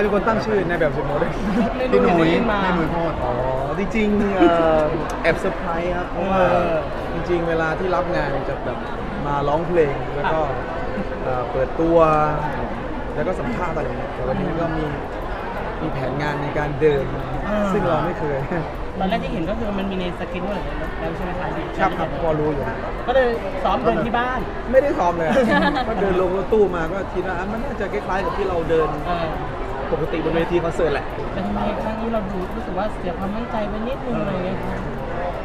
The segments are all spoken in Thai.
เดินแบบใครเป็นคนตั้งชื่อในแบบสุดโมเดลพี่หนุ่ยขึ้นมาพี่หนุ่ยโพดอ๋อจริงๆเอ่อแอบเซอร์ไพรส์ครับเพราะว่าเออจริง ๆ เวลาที่รับงานจะแบบมาร้องเพลงแล้วก็เอ่อเปิดตัว แล้วก็สัมภาษณ์อะไรอย่างเงี้ยแต่วันนี้ก็มีมีแผนงานในการเดินซึ่งเราไม่เคย ตอนแรกที่เห็นก็คือมันมีในสกินด้วยแล้วใช่ไหมคะครับครับพอรู้อยู่ ก็เลยซ้อมเดินที่บ้าน ไม่ได้ซ้อมเลยอะ ก็เดินลงรถตู้มาก็คิดว่าอะมันน่าจะคล้ายๆกับที่เราเดิน เออ ปกติบนเวทีคอนเสิร์ตแหละ แต่ทำไมครั้งนี้เราดูรู้สึกว่าเสียความมั่นใจไปนิดนึงอะไรเงี้ยครับ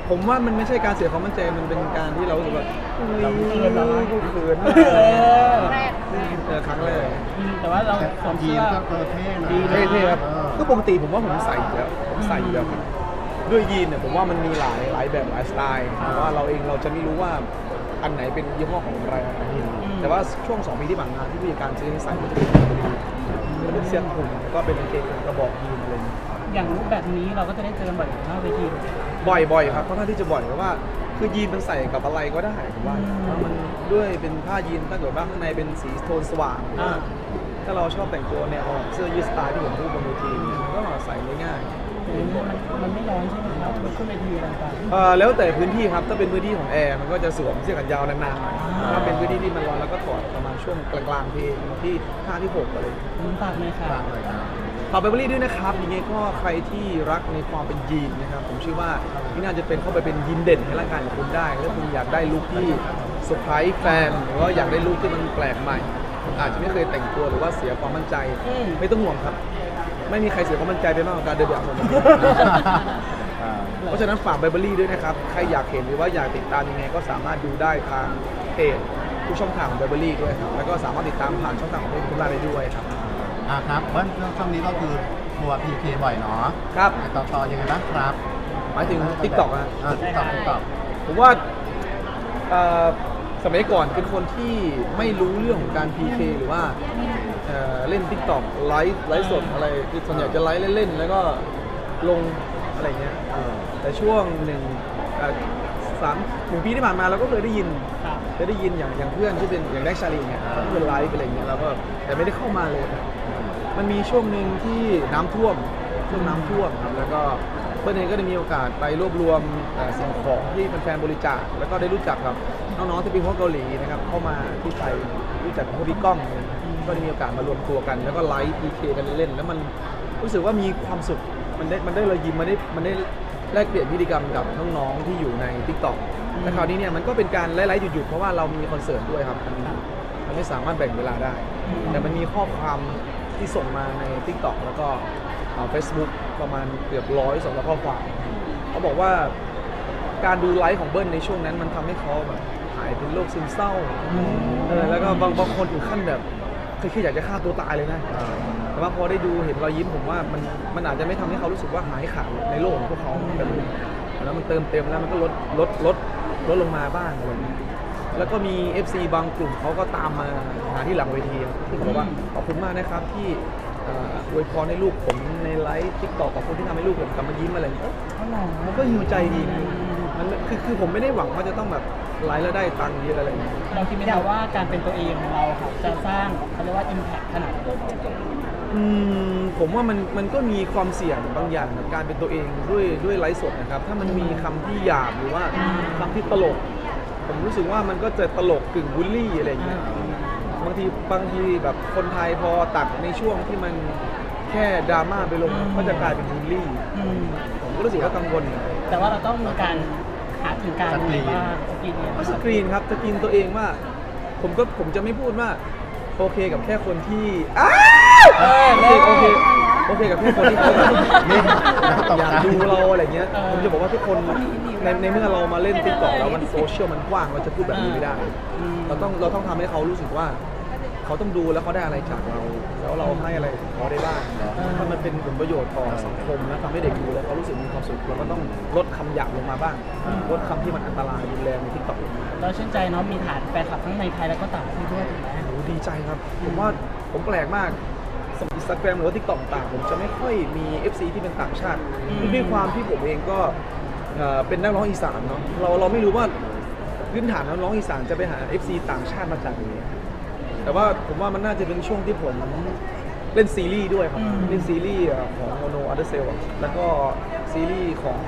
ผมว่ามันไม่ใช่การเสียความมั่นใจมันเป็นการที่เรารู้สึกว่าอุ้ยกูเขินเออเออครั้งแรก อืมแต่ว่าเราสวมยีเสื้นอก็เออเท่นะดีเท่ๆครับเออก็ปกติผมว่าผมใส่อยู่แล้วผมใส่อยู่แล้วครับด้วยยีนเนี่ยผมว่ามันมีหลายหลายแบบหลายสไตล์แต่ว่าเราเองเราจะไม่รู้ว่าอันไหนเป็นยี่ห้อของอะไรอะไรแต่ว่าช่วงสองปีที่ผ่านมาที่ผู้จัดการซื้อให้ใส่ก็จะเป็น จะเป็นเสื้อคลุมแล้วก็เป็นกางเกงกระบอกยีนอะไรอย่างเงี้ยอย่างรูปแบบนี้เราก็จะได้เจอกันบ่อยหน้าเวทีบ่อยๆครับค่อนข้างที่จะบ่อยเพราะว่า คือยีนมันใส่กับอะไรก็ได้ผมว่าอืมมันด้วยเป็นผ้ายีนถ้าเกิดว่าข้างในเป็นสีโทนสว่างหรือว่าอ่าถ้าเราชอบแต่งตัวแนวเสื้อยืดสไตล์ที่ผมพูดบนเวทีก็ใส่ได้ง่าย มันมันไม่ร้อนใช่ไหมครับมันขึ้นเวทีต่างเอ่อแล้วแต่พื้นที่ครับถ้าเป็นพื้นที่ของแอร์มันก็จะสวมเสื้อกันยาวนานๆหน่อยอ่าถ้าเป็นพื้นที่ที่มันร้อนแล้วก็ถอดประมาณช่วงกลางๆเพลงที่ห้าที่หกอะไรอย่างเงี้ยๆมันปากไหมค่ะฝากหน่อยครับฝากเบเบอรี่ด้วยนะครับยังไงก็ใครที่รักในความเป็นยีนนะครับผมเชื่อว่านี่น่าจะเป็นเข้าไปเป็นยีนเด่นในร่างกายของคุณได้ถ้าคุณอยากได้ลุคที่เซอร์ไพรส์แฟนหรือว่าอยากได้ลุคที่มันแปลกใหม่ อาจจะไม่เคยแต่งตัวหรือว่าเสียความมั่นใจอืมไม่ต้องห่วงครับ ไม่มีใครเสียความมั่นใจไปมากกว่าการเดินแบบผม อ่าเพราะฉะนั้นฝากไบเบอรี่ด้วยนะครับ ใครอยากเห็นหรือว่าอยากติดตามยังไง ก็สามารถดูได้ทางเพจทุกช่องทางของไบเบอรี่ด้วยครับ แล้วก็สามารถติดตามผ่านช่องทางของเพจคุณได้ด้วยครับ อ่าครับเบิ้ลช่วงนี้ก็คือทัวร์พีเคบ่อยเนาะครับ ต่อต่อยังไงบ้างครับหมายถึง TikTok นะอ่าติ๊กต็อกติ๊กต็อก ผมว่าเอ่อสมัยก่อนเป็นคนที่ไม่รู้เรื่องของการ PK หรือว่า เอ่อเล่น TikTok ไลฟ์ไลฟ์สดอะไรคือส่วนใหญ่จะไลฟ์เล่นๆแล้วก็ลงอะไรเงี้ยเออแต่ช่วงหนึ่งเอ่อสามหนึ่งปีที่ผ่านมาเราก็เคยได้ยินครับเคยได้ยินอย่างอย่างเพื่อนที่เป็นอย่างแรกชาลีเนี่ยเขาเป็นไลฟ์อะไรเงี้ยเราก็แต่ไม่ได้เข้ามาเลย มันมีช่วงหนึ่งที่น้ำท่วม ช่วงน้ำท่วมครับแล้วก็เพื่อนเองก็ได้มีโอกาสไปรวบรวมเอ่อสิ่งของที่แฟนๆบริจาคแล้วก็ได้รู้จักกับน้องๆที่เป็นคนเกาหลีนะครับเข้ามาที่ไทยรู้จักกับพวกพี่ก้องอะไรเงี้ยก็ได้มีโอกาสมารวมตัวกัน แล้วก็ไลฟ์พีเคกันเล่นๆแล้วมันรู้สึกว่ามีความสุขมันได้มันได้รอยยิ้มมันได้มันได้แลกเปลี่ยนพฤติกรรมกับน้องๆที่อยู่ใน t ิ k t o k แต่คราวนี้เนี่ยมันก็เป็นการไลฟ์ๆหยุดๆเพราะว่าเรามีคอนเสิร์ตด้วยครับมันมันไม่สามารถแบ่งเวลาได้ แต่มันมีข้อความที่ส่งมาใน t ิ k t o k แล้วก็ เฟซบุ๊กประมาณเกือบร้อยสองร้อยข้อความเขาบอกว่าการดูไลฟ์ของเบิ้ลในช่วงนั้นมันทำให้เขาแบบหายเป็นโรคซึมเศร้าเออแล้วก็บางบางคนถึงขั้นแบบเคยคิดอยากจะฆ่าตัวตายเลยนะ แต่ว่าพอได้ดูเห็นรอยยิ้มผมว่ามันมันอาจจะไม่ทำให้เขารู้สึกว่าหายขาดในโลกของพวกเขาแต่มันแล้วมันเติมเต็มแล้วมันก็ลดลดลดลดลงมาบ้างอะไรอย่างเงี้ยแล้วก็มี FC บางกลุ่มเขาก็ตามมาหาที่หลังเวทีที่เขาบอกว่าขอบคุณมากนะครับที่เอ่ออวยพรให้ลูกผมในไลฟ์ทิกตอกขอบคุณที่ทำให้ลูกผมกลับมายิ้มอะไรอย่างเงี้ยอ๋อเหรอมันก็ฮิวใจดีนะมันคือคือผมไม่ได้หวังว่าจะต้องแบบไลฟ์แล้วได้ตังค์เยอะอะไรอย่างเงี้ยเราคิดไม่ได้ว่าการเป็นตัวเองของเราครับจะสร้างเขาเรียกว่า impact ขนาดไหนอืมผมว่ามันมันก็มีความเสี่ยงบางอย่างกับการเป็นตัวเองด้วยด้วยไลฟ์สดนะครับ ถ้ามันมีคำที่หยาบหรือว่าคำที่ตลก ผมรู้สึกว่ามันก็จะตลกกึ่งบูลลี่อะไรอย่างเงี้ย บางทีบางทีแบบคนไทยพอตัดในช่วงที่มันแค่ดราม่าไปลงอืม ก็จะกลายเป็นบูลลี่ อืมผมก็รู้สึกว่ากังวลแต่ว่าเราต้องมีการหาถึงการสกรีน ว่าสกรีนเนี่ยก็สกรีนครับสกรีนตัวเองว่า ผมก็ผมจะไม่พูดว่าโอเคกับแค่คนที่อ้าวเออโอเคโอเคโอเคกับแค่คนที่เขาแบบนี่ตกอยากใจดูเราอะไรเงี้ยเออผมจะบอกว่าทุกคน ในในเมื่อเรามาเล่นติ๊กต็อกแล้วมันโซเชียลมันกว้างเราจะพูดแบบนี้ไม่ได้อืมเราต้องเราต้องทำให้เขารู้สึกว่าเขาต้องดูแล้วเขาได้อะไรจากเรา แล้วเราให้อะไรเขาได้บ้างถ้ามันเป็นผลประโยชน์ต่อสังคมนะทำให้เด็กดูแล้วเขารู้สึกมีความสุขเราก็ต้องลดคำหยาบลงมาบ้าง ลดคำที่มันอันตรายรุนแรงในทิกตอกลงมาเราชื่นใจเนาะมีฐานแฟนคลับทั้งในไทยแล้วก็ต่างประเทศด้วยถูกไหมโอ้ดีใจครับ ผมว่าผมแปลกมากสมอินสตาแกรมหรือว่าทิกตอกต่างๆผมจะไม่ค่อยมี FC ที่เป็นต่างชาติด้วยความที่ผมเองก็ เอ่อเป็นนักร้องอีสานเนาะเราเราไม่รู้ว่าพื้นฐานนักร้องอีสานจะไปหา FC ต่างชาติมาจากไหนแต่ว่าผมว่ามันน่าจะเป็นช่วงที่ผมเล่นซีรีส์ด้วยครับ เล่นซีรีส์ของโมโนอัลเดอร์เซลแล้วก็ซีรีส์ของ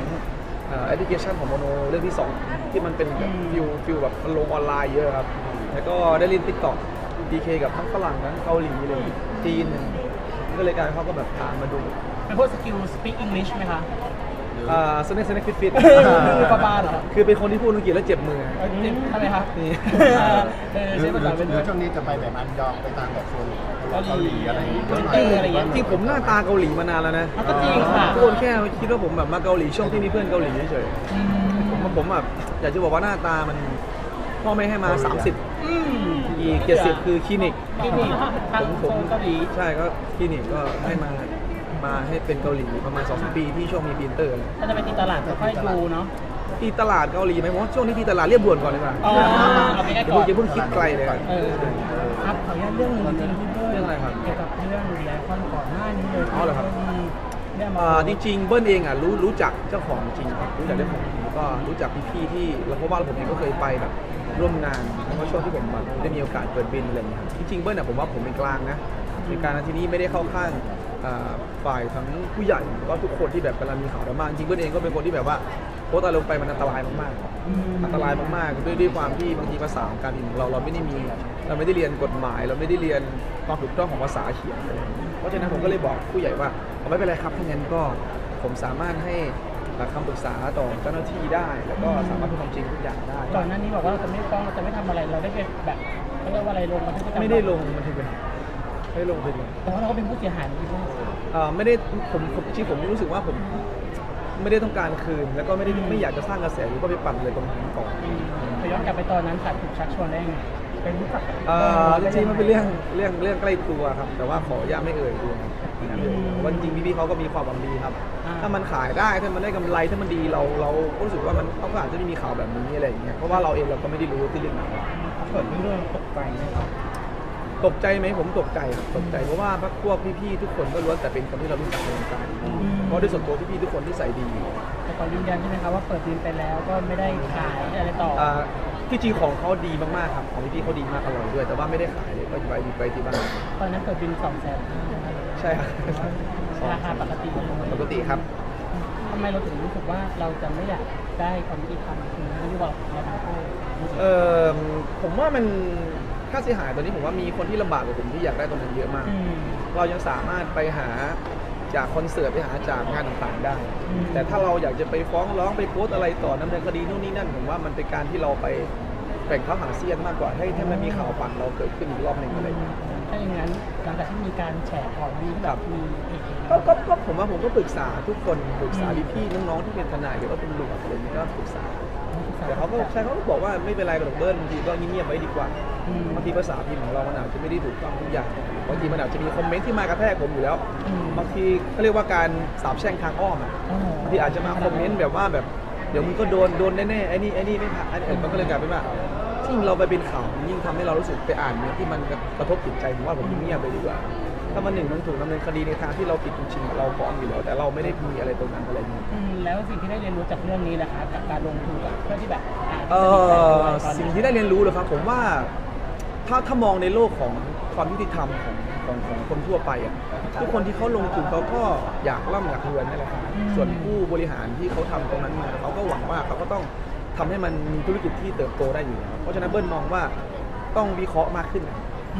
แอปพลิเคชันของโมโนเรื่องที่สองที่มันเป็นแบบฟิลฟิลแบบมันลงออนไลน์เยอะครับ แล้วก็ได้เล่นติ๊กต็อกดีเคกับทั้งฝรั่งทั้งเกาหลีเลยจีนก็เลยกลายเป็นเขาก็แบบพามาดู เป็นพวกสกิล speak English ไหมคะอ่า สเน็กสเน็กฟิตฟิตคือปลาปลาเหรอคือเป็นคนที่พูดอังกฤษแล้วเจ็บมือเออทำไมครับนี่เออหรืใช้อภาษาเป็นหรือช่วงนี้จะไปแบบอันยองไปตามแบบโซนเกาเกาหหลีลีอะไรอย่างงี้เอออะไรอย่างเงี้ยจริงผมหน้าตาเกาหลีมานานแล้วนะอ๋อก็จริงค่ะทุกคนแค่คิดว่าผมแบบมาเกาหลีช่วงที่มีเพื่อนเกาหลีเฉยอืมๆผมผมแบบอยากจะบอกว่าหน้าตามันพ่อไม่ให้มา 30อืมอีก70คือคลินิกคลินิกทางผมโซผมนเกาหลีใช่ก็คลินิกก็ให้มา มาให้เป็นเกาหลีประมาณ2-3ปีที่ช่วงมีปีนเตอร์เลยถ้าจะไปตีตลาดก็ค่อยดูเนาะที่ตลาดเกาหลีไหมผมว่าช่วงนี้ที่ตลาดเรียบด่วนก่อนดีกว่าอ๋อเอาไปใกล้อย่าก่เพิ่องนอย่าเพิ่งคิดไกลเลยครับเออครับขออนุญาตเรื่องหนึงจริงๆพี่เบิ้ลเรื่องอะไรครับเกี่ยวกับเรื่องไลคอนก่อนหน้านี้เลยอ๋อเหรอครับมเรื่องมาอ่าจริงๆเบิ้ลเองอะรู้รู้จักเจ้าของจริงครับรู้จักเจ้าของจริงแล้วก็รู้จักพี่ๆที่แล้วเพราะว่าผมเองก็เคยไปแบบร่วมงานเพราะว่าช่วงที่ผมแบบได้มีโอกาสเปิดบินอะไรอย่างเงี้ยครับจริงๆเบิ้ลอะผมว่าผมเป็นกลางนะในการที่นี้ไม่ได้เข้าข้างอ่า ฝ่ายทั้งผู้ใหญ่แล้วก็ทุกคนที่แบบกำลังมีข่าวดราม่าจริงๆเบิ้ลเองก็เป็นคนที่แบบว่าโพสต์อะไรลงไปมันอันตรายมากๆ อันตรายมากๆด้วยด้วยความที่บางทีภาษาของการพิมพ์ของเราเราไม่ได้มี เราไม่ได้เรียนกฎหมาย เราไม่ได้เรียนความถูกต้องของภาษาเขียนอะไรอย่างเงี้ยเพราะฉะนั้นผมก็เลยบอกผู้ใหญ่ว่าเอาไม่เป็นไรครับถ้างั้นก็ผมสามารถให้คำปรึกษาต่อเจ้าหน้าที่ได้ แล้วก็สามารถพูดความจริงทุกอย่างได้ก่อนหน้านี้บอกว่าเราจะไม่ฟ้องเราจะไม่ทำอะไรเราได้ไปแบบเขาเรียกว่าอะไรลงบันทึกประจำวันไม่ได้ลงมันถึงเป็นไม่ ได้ลงไปเลยแต่ว่าเราก็เป็นผู้เสียหายเหมือนกันเอ่อไม่ได้ผมผมที่ผมรู้สึกว่าผมไม่ได้ต้องการคืน แล้วก็ไม่ได้ไม่อยากจะสร้างกระแสหรือก็ไปปั่นเลยตรงนั้นก่อนขอย้อนกลับไปตอนนั้นค่ะถูกชักชวนได้ไงเป็นรู้จักกับเอ่อจริงๆมันเป็นเรื่องเรื่องเรื่องใกล้ตัวครับ แต่ว่าขออนุญาตไม่เอ่ยดีครับวันจริงพี่ๆเขาก็มีความหวังดีครับ ถ้ามันขายได้ถ้ามันได้กำไรถ้ามันดีเราเราก็รู้สึกว่ามันเขาก็อาจจะไม่มีข่าวแบบนี้อะไรอย่างเงี้ยเพราะว่าเราเองเราก็ไม่ได้รู้ที่เรื่องนั้นเกิดเรื่องตกใจไหมครับ ตกใจไหมผมตกใจครับตกใจเพราะว่าพวกพี่ๆทุกคนก็ล้วนแต่เป็นคนที่เรารู้จักในวงการเพราะด้วยส่วนตัวพี่ๆทุกคนที่ใส่ดีแต่ขอยืนยันใช่ไหมครับว่าเปิดบินไปแล้วก็ไม่ได้ขายอะไรต่ออ่าที่จริงของเขาดีมากๆครับของพี่ๆเขาดีมากอร่อยด้วย แต่ว่าไม่ได้ขายเลยก็ไปไปที่บ้านตอนนั้นเปิดบินสองแสนใช่ครับราคาปกติปกติครับทำไมเราถึงรู้สึกว่าเราจะไม่อยากได้ความยุติธรรมคือไม่ได้บอกเราทั้งคู่เออผมว่ามัน ค่าเสียหายตอนนี้ผมว่ามีคนที่ลำบากกว่าผมที่อยากได้ตรงนั้นเยอะมากอืมเรายังสามารถไปหาจากคอนเสิร์ตไปหาจากงานต่างๆได้ อืม แต่ถ้าเราอยากจะไปฟ้องร้องไปโพสต์อะไรต่อดำเนินคดีนู่นนี่นั่นผมว่ามันเป็นการที่เราไปแบ่งเท้าหาเสี้ยนมากกว่าให้ให้มันมีข่าวปั่นเราเกิดขึ้นอีกรอบหนึ่งอะไรอย่างเงี้ย ถ้าอย่างนั้นหลังจากที่มีการแฉก่อนมีแบบมีเหตุก็ก็ก็ผมว่าผมก็ปรึกษาทุกคนปรึกษาพี่ๆน้องๆที่เป็นทนายหรือว่าเป็นตำรวจอะไรอย่างเงี้ยก็ปรึกษา แต่เขาก็ใช่เขาก็บอกว่าไม่เป็นไรกับดอกเบิ้ลบางทีก็เงียบๆไว้ดีกว่าอืมบางทีภาษาพิมพ์ของเรามันอาจจะไม่ได้ถูกต้องทุกอย่างบางทีมันอาจจะมีคอมเมนต์ที่มากระแทกผมอยู่แล้วอืมบางทีเขาเรียกว่าการสาบแช่งทางอ้อมอะอ๋อบางทีอาจจะมาคอมเมนต์แบบว่าแบบเดี๋ยวมึงก็โดนโดนแน่ๆไอ้นี่ไอ้นี่ไม่ผ่านไอ้นี่มันก็เลยกลายเป็นว่ายิ่งเราไปเป็นข่าวยิ่งทำให้เรารู้สึกไปอ่านเนี่ยที่มันกระทบจิตใจผมว่าผมเงียบไปดีกว่า ถ้ามันหนึ่งมันถูกดำเนินคดีในทางที่เราผิดจริงๆเราฟ้องอยู่แล้วแต่เราไม่ได้มีอะไรตรงนั้นอะไรอย่างเงี้ย อืมแล้วสิ่งที่ได้เรียนรู้จากเรื่องนี้นะคะกับการลงทุนกับเพื่อที่แบบอ่าเอ่อตอนสิ่งนี้ที่ได้เรียนรู้เลยครับผมว่าถ้าถ้ามองในโลกของความยุติธรรมของของของคนทั่วไปอะทุกคนที่เขาลงทุนเขาก็อยากร่ำอยากรวยนั่นแหละครับส่วนผู้บริหารที่เขาทำตรงนั้นมาเขาก็หวังว่าเขาก็ต้องทำให้มันมีธุรกิจที่เติบโตได้อยู่แล้วเพราะฉะนั้นเบิ้ลมองว่าต้องวิเคราะห์มากขึ้นนะ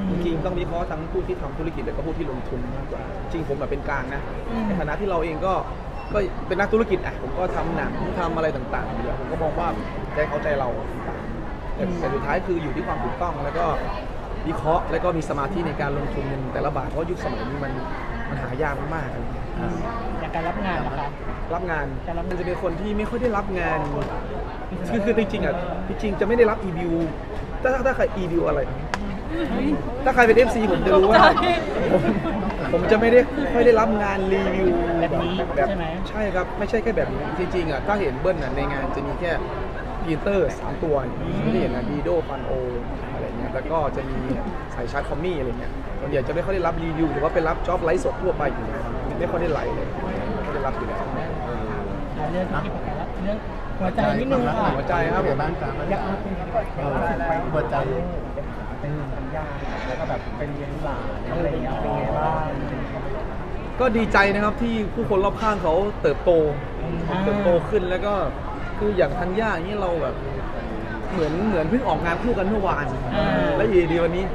จริงๆต้องวิเคราะห์ทั้งผู้ที่ทำธุรกิจและก็ผู้ที่ลงทุนมากกว่า จริงผมแบบเป็นกลางนะในฐานะที่เราเองก็ก็เป็นนักธุรกิจอะผมก็ทำหนังทำอะไรต่างๆอยู่แล้วผมก็มองว่าใจเขาใจเราต่างๆแต่แต่สุดท้ายคืออยู่ที่ความถูกต้องแล้วก็วิเคราะห์แล้วก็มีสมาธิในการลงทุนในแต่ละบาทเพราะยุคสมัยนี้มันมันหายากมากๆอะไรอย่างเงี้ยอืมจากการรับงานนะคะ รับงานแต่รับมันจะเป็นคนที่ไม่ค่อยได้รับงานคือคือจริงๆอะจริงๆจะไม่ได้รับอีวิวถ้าถ้าถ้าใครอีวิวอะไร ถ้าใครเป็น FC ผมจะรู้ว่าผมผมจะไม่ได้ค่อยได้รับงานรีวิวแบบนี้แบบใช่ไหม ใช่ครับ ไม่ใช่แค่แบบนี้จริงๆอะถ้าเห็นเบิ้ลอะในงานจะมีแค่พีเตอร์สามตัวไม่ได้เห็นนะดีโดฟันโออะไรเงี้ยแล้วก็จะมีสายชาร์จคอมมี่อะไรเงี้ยส่วนใหญ่จะไม่ค่อยได้รับรีวิวหรือว่าไปรับจ็อบไลฟ์สดทั่วไปอยู่แล้วไม่ค่อยได้ไลฟ์เลยไม่ได้รับอยู่แล้วอ่าเรื่องที่ผมแล้วเรื่องหัวใจนิดนึงค่ะหัวใจครับผมบ้านจ้าอยากเอาเป็นเออหัวใจ เป็นสัญญาแล้วก็แบบเป็นเลี้ยงหลานอะไรอย่างเงี้ยเป็นไงบ้างก็ดีใจนะครับที่ผู้คนรอบข้างเขาเติบโตเติบโตขึ้นแล้วก็คืออย่างทัญญาอย่างนี้เราแบบ เหมือนเหมือนเพิ่งออกงานคู่กันเมื่อวานอ่าแล้วอยู่ดีๆวันนี้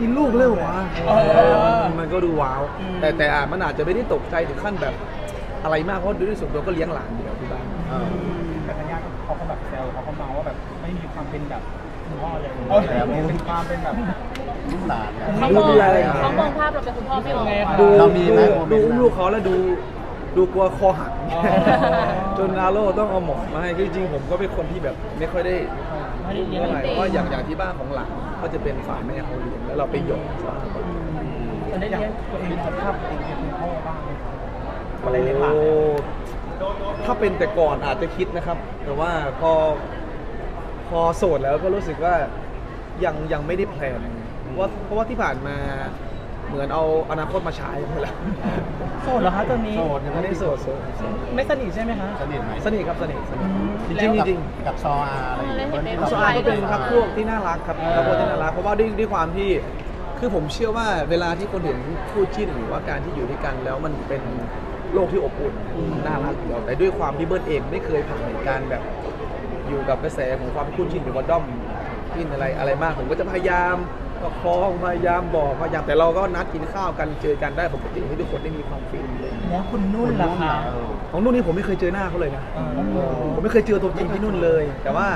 กินลูกเลยวะเออมันก็ดูว้าวอืมแต่แต่อาจมันอาจจะไม่ได้ตกใจถึงขั้นแบบอะไรมากเพราะด้วยส่วนตัวก็เลี้ยงหลานเดียวที่บ้านเออแต่ทัญญาเขาก็แบบแซวเขาก็เมาว่าแบบไม่มีความเป็นแบบ คุณพ่อเลยเอาแล้วเป็นความเป็นแบบลูกหลานเนี่ยเขามองเขามองภาพเราเป็นคุณพ่อไม่ออกดูเรามีดูไหมดูโมเมนต์นั้น ลูกเขาแล้วดูดูกลัวคอหักอ๋อ จนอาโร่ต้องเอาหมอนมาให้คือจริงๆผมก็เป็นคนที่แบบไม่ค่อยได้ไม่ได้เลี้ยงเท่าไหร่เด็เพกราะว่าอย่างอย่างที่บ้านของหลานก็จะเป็นฝ่ายแม่เขาเลี้ยงแล้วเราไปหยกมันได้เลี้ยงตัวเองสภาพตัวเองเป็นคุณพ่อบ้างไหมครับอะไรเลี้ยงหลานถ้าเป็นแต่ก่อนอาจจะคิดนะครับ แต่ว่าพอพ อโสดแล้วก็รู้สึกว่ายังยังไม่ได้แพลนเพราะว่าเพราะว่าที่ผ่านมาเหมือนเอาอนาคตมาใช้หมดแล้วโสดเหรอคะตอนนี้ โสดยังไม่ไม่ได้ได้โสโสดดโสดโสดไม่สนิทใช่ไหมคะ สนิทไหมสนิทครับสนิทสนิทอืมจริงแล้วๆกับจริงกับซออาอะไรอย่างเงี้ยแล้วเห็นในๆโซสเชียลอาก็เป็นครับพวกที่น่ารักครับครับพวกที่น่ารักเพราะว่าด้วยด้วยความที่คือผมเชื่อว่าเวลาที่คนเห็นคู่จิ้นหรือว่าการที่อยู่ด้วยกันแล้วมันเป็นโลกที่อบอุ่นน่ารักอยู่แล้วแต่ด้วยความที่เบิร์ดเองไม่เคยผ่านเหตุการณ์แบบ อยู่กับกระแสของความคู่จิ้นหรือว่าด้อมจิ้นอะไรอะไรมากผมก็จะพยายามประคองพยายามบอกพยายามแต่เราก็นัดกินข้าวกันเจอกันได้ปกติให้ทุกคนได้มีความฟินเลยแล้วคุณนุ่นล่ะคะเออของนุ่นนี่ผมไม่เคยเจอหน้าเขาเลยนะเออผมไม่เคยเจอตัวจริงที่นุ่นเลย แต่ว่า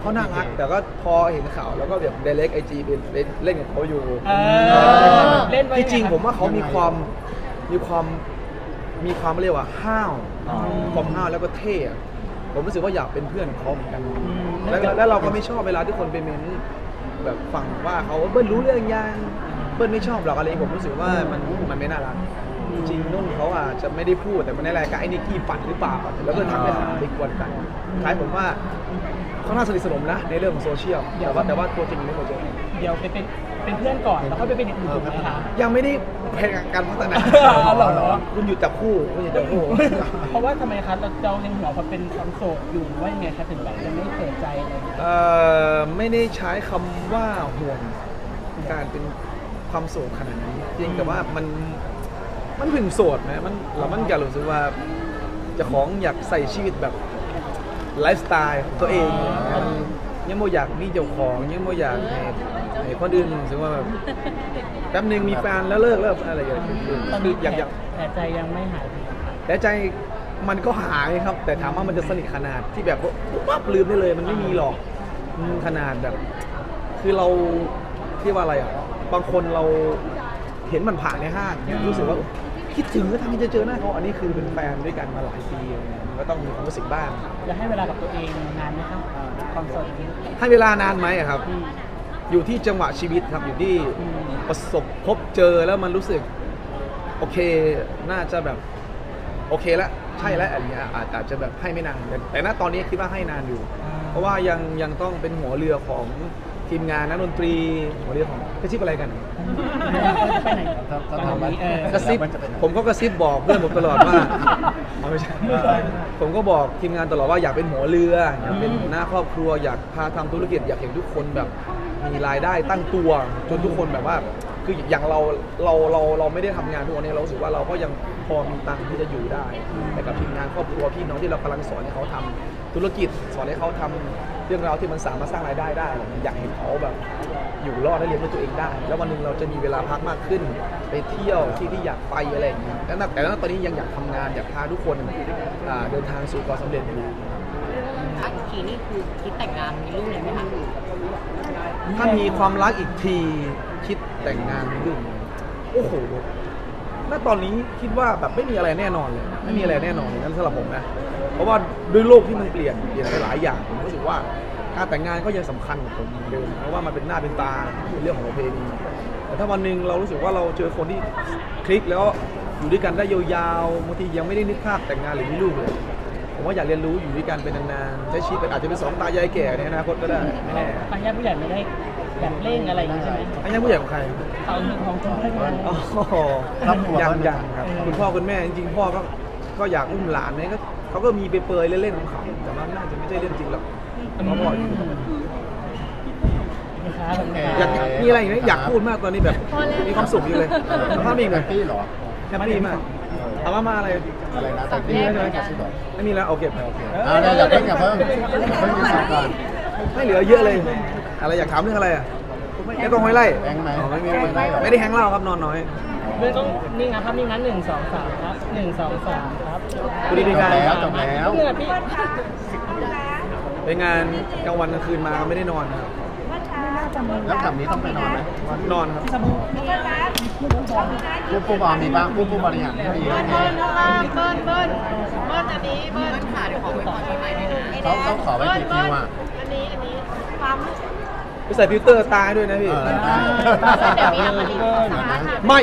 เขาน่ารักแต่ก็พอเห็นข่าวแล้วก็แบบเดเล็กไอจีเป็นเป็นเล่นกับเขาอยู่เออเล่นไว้ที่จริงไคะผมว่าเขามีความมีความมีความเรียกว่าห้าวอ๋อความห้าวแล้วก็เท่อะ ผมรู้สึกว่าอยากเป็นเพื่อนของเขาเหมือนกันอืมแล้วแล้วแล้วเราก็ไม่ชอบเวลาที่คนไปเม้นแบบฝั่งว่าเขาเบิ้ลรู้เรื่องยังเบิ้ลไม่ชอบหรอกอะไรอย่างเงี้ยผมรู้สึกว่ามันมันไม่น่ารักจริงๆนุ่นเขาอาจจะไม่ได้พูดแต่มันในรายการไอ้นิกกี้ปั่นหรือเปล่าแล้วก็ทำให้หาไปกวนกันคล้ายผมว่าเขาน่าสนิทสนมนะในเรื่องของโซเชียลแต่ว่าแต่ว่าตัวจริงไม่เคยเจอ เดี๋ยวไปเป็นเป็นเพื่อนก่อนแล้วค่อยไปเป็นอย่างอื่นถูกไหมคะ ยังไม่ได้แผนการพัฒนาอ๋อเหรอเหรอ คุณอยู่จับคู่คุณอยู่จับคู่ เพราะว่าทำไมคะเราเรายังหัวความเป็นความโสดอยู่หรือว่ายังไงคะถึงแบบยังไม่เปิดใจอะไรอย่างเงี้ยเอ่อไม่ได้ใช้คำว่าห่วงการเป็นความโสดขนาดนี้จริงแต่ว่ามันมันถึงโสดนะมันเรามันอยากรู้สึกว่าเจะของอยากใส่ชีวิตแบบไลฟ์สไตล์ของตัวเองเนี่ยยังโมอยากมีเจ้าของยังโมอยากให้ ให้คนอื่นรู้สึกว่าแบบแป๊บหนึ่งมีแฟนแล้วเลิกเลิกอะไรอย่างเงี้ยตอนคืนี้ออยากอยากแต่ใจยังไม่หายดีแต่ใจมันก็หายครับ แต่ถามว่ามันจะสนิทขนาดที่แบบว่าปุ๊บปั๊บลืมได้เลยมันไม่มีหรอกอืมขนาดแบบ คือเราเรียกว่าอะไรอะบางคนเราเห็นมันผ่านในห้างเนี่ยรู้สึกว่าคิดถึงแล้วทำไมจะเจอหน้าเขาอันนี้คือเป็นแฟนด้วยกันมาหลายปีอะไรเงี้ยมันก็ต้องมีความรู้สึกบ้างจะให้เวลากับตัวเองนานไหมคะความโสดนี้ให้เวลานานไหมอะครับ อืมอยู่ที่จังหวะชีวิตครับอยู่ที่อืมประสบพบเจอแล้วมันรู้สึก โอเคน่าจะแบบ โอเคแล้วใช่แล้วอะไรเงี้ยอาจอาจจะแบบให้ไม่นาน แต่แต่ณตอนนี้คิดว่าให้นานอยู่ เพราะว่ายังยังต้องเป็นหัวเรือของทีมงานนักดนตรีหัวเรือของกระซิบอะไรกันจะไปไหน ถ้าถ้าตอนถามว่านี้เออกระซิบมันจะเป็นผมก็กระซิบบอกเพื่อนผมตลอดว่าเอาไม่ใช่ผมก็บอกทีมงานตลอดว่าอยากเป็นหัวเรืออยากเป็นหัวหน้าครอบครัวอยากพาทำธุรกิจอยากเห็นทุกคนแบบ มีรายได้ตั้งตัวจนทุกคนแบบว่า คืออย่างเราเราเราเราไม่ได้ทำงานทุกวันนี้เรารู้สึกว่าเราก็ยังพอมีตังค์ที่จะอยู่ได้แต่กับทีมงานครอบครัวพี่น้องที่เรากำลังสอนให้เขาทำธุรกิจสอนให้เขาทำเรื่องราวที่มันสามารถสร้างรายได้ได้อยากเห็นเขาแบบ อยู่รอดและเลี้ยงดูตัวเองได้ แล้ววันหนึ่งเราจะมีเวลาพักมากขึ้น ไปเที่ยวที่ที่อยากไปอะไรอย่างเงี้ยแต่ณแต่ณตอนนี้ยังอยากทำงานอยากพาทุกคนอ่าเดินทางสู่ความสำเร็จอยู่ อักทีนี่คือคิดแต่งงานมีลูกเลยไหมคะ ถ้ามีความรักอีกทีคิดแต่งงานมีลูกโอ้โหณตอนนี้คิดว่าแบบไม่มีอะไรแน่นอนเลยไม่มีอะไรแน่นอนนั่นสำหรับผมนะ เพราะว่าด้วยโลกที่มันเปลี่ยนเปลี่ยนไปหลายอย่างผมรู้สึกว่าการแต่งงานก็ยังสำคัญกับผมเหมือนเดิมเพราะว่ามันเป็นหน้าเป็นตาเป็นเรื่องของประเพณีแต่ถ้าวันหนึ่งเรารู้สึกว่าเราเจอคนที่คลิกแล้วอยู่ด้วยกันได้ยาวๆบางทียังไม่ได้นึกภาพแต่งงานหรือมีลูกเลย ผมว่าอยากเรียนรู้อยู่ด้วยกันเป็นนานๆใช้ชีวิตเป็นอาจจะเป็นสองตายายแก่ในอนาคตก็ได้ไม่แน่ทางญาติผู้ใหญ่ไม่ได้แบบเร่งอะไรอย่างนี้ใช่ไหมอันนี้ผู้ใหญ่ของใครเอาเรื่องของคุณพ่ออ๋อครอบครัวยังเขายังครับคุณพ่อคุณแม่จริงๆพ่อก็ก็อยากอุ้มหลานเนี่ยก็เขาก็มีไปเปรยๆเล่นๆของเขาแต่ว่าน่าจะไม่ใช่เรื่องจริงหรอกเพราะพ่ออยู่นะครับอยากมีอะไรอีกไหมอยากพูดมากตอนนี้แบบมีความสุขอยู่เลยสัมภาษณ์มีอีกหแฮน่อยปปี้เหรอแฮปปี้มากเอามามาอะไร อะไรนะแฮปปี้ใช่ไหมครับไม่มีแล้วโอเคโอเคอ่าเนี่ยอย่าเพิ่งอย่าเพิ่งเพิ่งมีสองก่อนไม่เหลือเยอะเลย อะไรอยากถามเรื่องอะไรอะไม่ต้องไว้ไล่แฮงค์ไหมอ๋อไม่มีแฮงค์ไหมไม่ได้แฮงค์เหล่าครับนอนน้อยเรื่องต้องนี่งนะครับนี่งั้นหนึ่งสองสามครับหนึ่งสองสามครับคุณดีจดีบงานแล้วจบแล้ว เหงื่อพี่ ไปงานกลางวันกลางคืนมาไม่ได้นอนครับ แล้วกลับนี้ต้องไปนอนไหมนอนครับผู้ผู้บอลมีบ้างผู้ผู้บริหารไม่มีเบิ้ลเบิ้ลเบิ้ลเบิ้ลเบิ้ลอันนี้เบิ้ลค่ะเดี๋ยวขอไปขอที่ใหม่ด้วยนะเขาเขาขอไว้กี่คิวอะอันนี้อันนี้ความไปใส่ฟิลเตอร์ตายด้วยนะพี่เออได้เดี๋ยวมีอันนี้ขอสัมภาษณ์ค่ะไม่